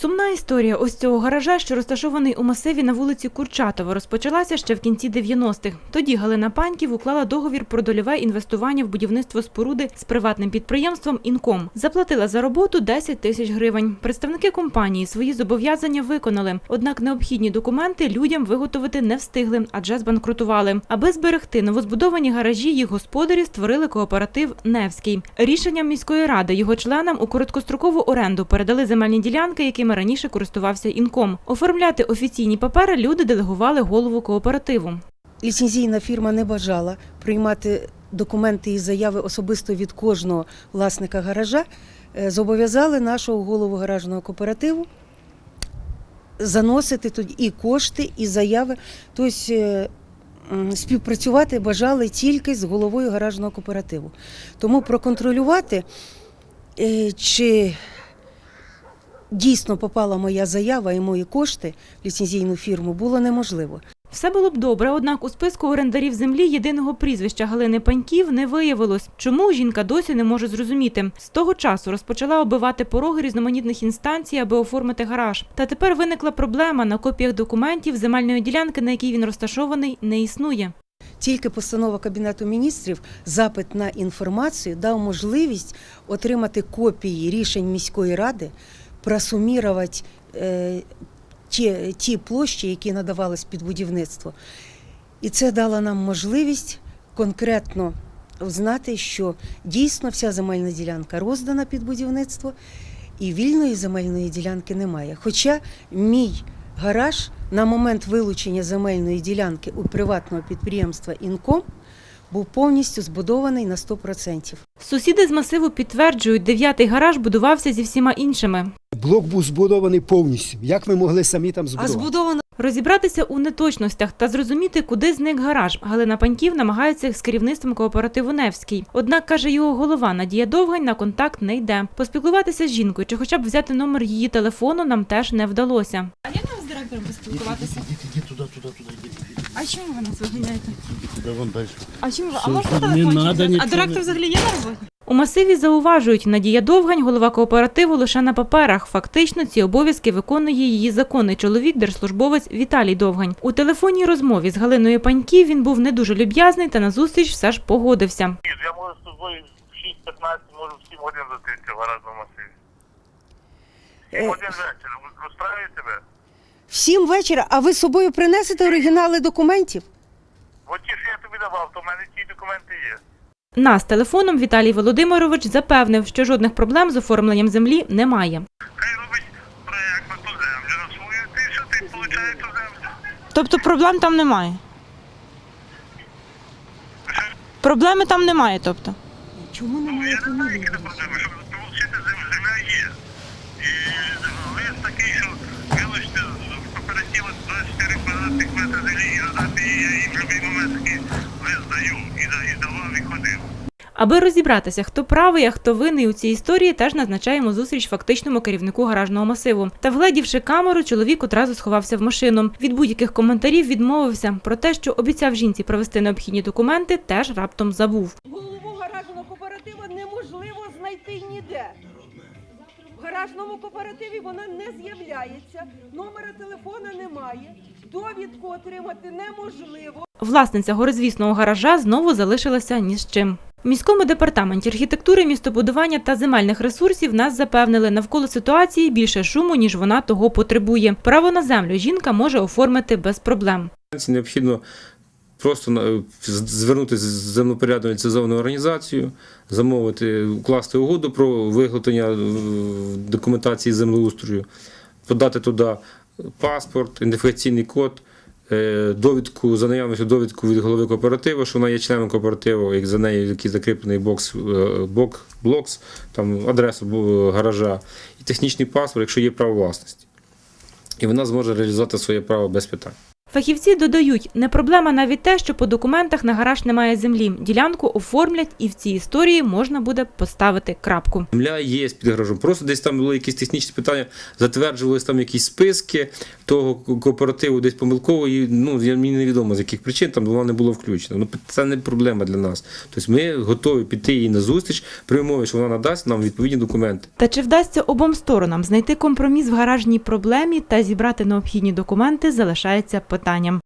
Сумна історія ось цього гаража, що розташований у масиві на вулиці Курчатова, розпочалася ще в кінці 90-х. Тоді Галина Паньків уклала договір про дольове інвестування в будівництво споруди з приватним підприємством Інком. Заплатила за роботу 10 тисяч гривень. Представники компанії свої зобов'язання виконали, однак необхідні документи людям виготовити не встигли, адже збанкрутували. Аби зберегти новозбудовані гаражі, їх господарі створили кооператив Невський. Рішенням міської ради його членам у короткострокову оренду передали земельні ділянки, якими раніше користувався інком. Оформляти офіційні папери люди делегували голову кооперативу. Ліцензійна фірма не бажала приймати документи і заяви особисто від кожного власника гаража. Е, Зобов'язали нашого голову гаражного кооперативу заносити тоді і кошти, і заяви. Тобто е, співпрацювати бажали тільки з головою гаражного кооперативу. Тому проконтролювати, е, чи дійсно попала моя заява і мої кошти в ліцензійну фірму, було неможливо. Все було б добре, однак у списку орендарів землі єдиного прізвища Галини Паньків не виявилось. Чому жінка досі не може зрозуміти? З того часу розпочала оббивати пороги різноманітних інстанцій, аби оформити гараж. Та тепер виникла проблема на копіях документів земельної ділянки, на якій він розташований, не існує. Тільки постанова Кабінету міністрів, запит на інформацію дав можливість отримати копії рішень міської ради, просумірувати е, ті, ті площі, які надавались під будівництво. І це дало нам можливість конкретно знати, що дійсно вся земельна ділянка роздана під будівництво, і вільної земельної ділянки немає. Хоча мій гараж на момент вилучення земельної ділянки у приватного підприємства Інком був повністю збудований на 100%. Сусіди з масиву підтверджують, дев'ятий гараж будувався зі всіма іншими. Блок був збудований повністю. Як ми могли самі там А збудовано Розібратися у неточностях та зрозуміти, куди зник гараж. Галина Паньків намагається з керівництвом кооперативу Невський. Однак каже його голова Надія Довгань на контакт не йде. Поспілкуватися з жінкою чи хоча б взяти номер її телефону нам теж не вдалося. А як нам з директором поспілкуватися? Іди туди, туди, туди, іди. А чому ви нас виганяєте? Туди вон далі. А чому ви? А можна не телефончик надо взяти? А нічого. директор взагалі є на роботі? У масиві зауважують, Надія Довгань, голова кооперативу, лише на паперах. Фактично ці обов'язки виконує її законний чоловік, держслужбовець Віталій Довгань. У телефонній розмові з Галиною Паньків він був не дуже люб'язний та на зустріч все ж погодився. Ні, я можу з тобою в 6-15, можу в 7 годин зустрітися в гаражному масиві. 7 Е. годин вечора. Розстраює тебе? В сім вечора, а ви з собою принесете оригінали документів? От ті, що я тобі давав, то в мене ті документи є. Нас телефоном Віталій Володимирович запевнив, що жодних проблем з оформленням землі немає. Хай робить проєкт на ту землю, на свою, ти що ти получає ту землю. Тобто проблем там немає? Проблеми там немає, тобто. Чому Ну, я не знаю, які це проблеми, щоб отримати землю, земля є. І лист такий, що вилучити з кооперативу 24 квадратних метри землі і надати її, я їм в будь-який момент такий лист даю. І, да- і давав, і ходив. Аби розібратися, хто правий, а хто винний у цій історії, теж назначаємо зустріч фактичному керівнику гаражного масиву. Та вгледівши камеру, чоловік одразу сховався в машину. Від будь-яких коментарів відмовився. Про те, що обіцяв жінці провести необхідні документи, теж раптом забув. Голову гаражного кооперативу неможливо знайти ніде. В гаражному кооперативі вона не з'являється, номера телефона немає, довідку отримати неможливо. Власниця горизвісного гаража знову залишилася ні з чим. В міському департаменті архітектури, містобудування та земельних ресурсів нас запевнили, навколо ситуації більше шуму, ніж вона того потребує. Право на землю жінка може оформити без проблем. Це необхідно просто на- звернутися з землепорядну ліцензовану організацію, замовити, укласти угоду про виготовлення е, документації землеустрою, подати туди паспорт, ідентифікаційний код, е, довідку за наявністю довідку від голови кооперативу, що вона є членом кооперативу, як за нею який закріплений бокс, е, бок, блокс, там адреса гаража, і технічний паспорт, якщо є право власності. І вона зможе реалізувати своє право без питань. Фахівці додають, не проблема навіть те, що по документах на гараж немає землі. Ділянку оформлять і в цій історії можна буде поставити крапку. Земля є під гаражом. Просто десь там були якісь технічні питання, затверджувалися там якісь списки того кооперативу, десь помилково, і ну я мені невідомо з яких причин там воно не було включено. Ну це не проблема для нас. Тобто ми готові піти їй на зустріч при умові, що вона надасть нам відповідні документи. Та чи вдасться обом сторонам знайти компроміс в гаражній проблемі та зібрати необхідні документи, залишається питанням.